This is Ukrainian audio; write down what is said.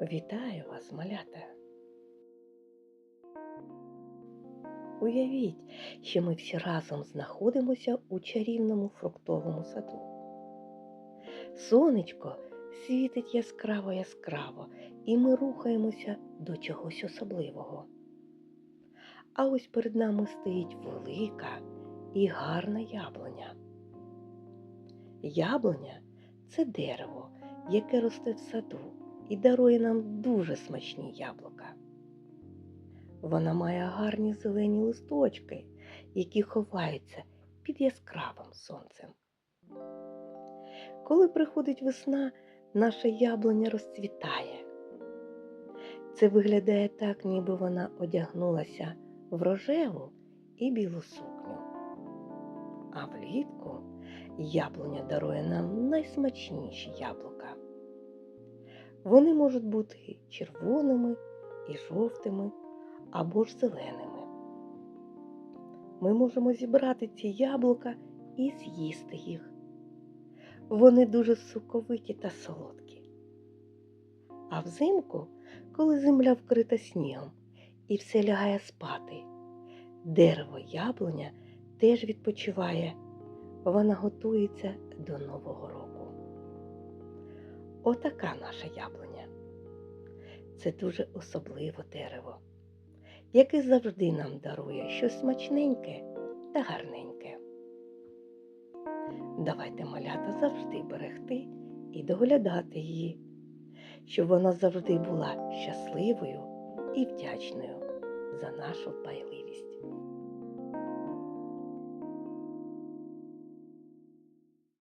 Вітаю вас, малята! Уявіть, що ми всі разом знаходимося у чарівному фруктовому саду. Сонечко світить яскраво яскраво, і ми рухаємося до чогось особливого. А ось перед нами стоїть велика і гарна яблуня. Яблуня це дерево, яке росте в саду і дарує нам дуже смачні яблука. Вона має гарні зелені листочки, які ховаються під яскравим сонцем. Коли приходить весна, наша яблуня розцвітає. Це виглядає так, ніби вона одягнулася в рожеву і білу сукню. А влітку яблуня дарує нам найсмачніші яблука. Вони можуть бути червоними і жовтими або ж зеленими. Ми можемо зібрати ці яблука і з'їсти їх. Вони дуже соковиті та солодкі. А взимку, коли земля вкрита снігом і все лягає спати, дерево яблуня теж відпочиває, вона готується до Нового року. Отака наша яблуня. Це дуже особливе дерево, яке завжди нам дарує щось смачненьке та гарненьке. Давайте малята завжди берегти і доглядати її, щоб вона завжди була щасливою і вдячною за нашу дбайливість.